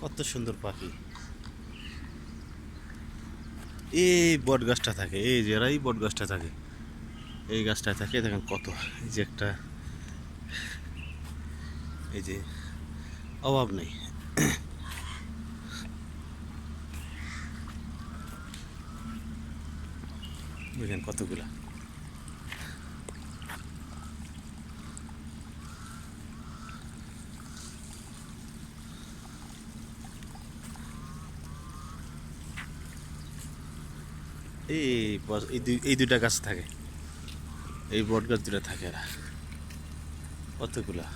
কত সুন্দর পাখি। এই বট গাছটা থাকে, এই যে বট গাছটা থাকে। এই গাছটা থাকে, দেখেন কত। এই যে একটা, এই যে অভাব নেই। দেখেন কতগুলা। এই এই দুই এই দুইটা গাছ থাকে। এই বট গাছ দুটা থাকে এরা। কতগুলা?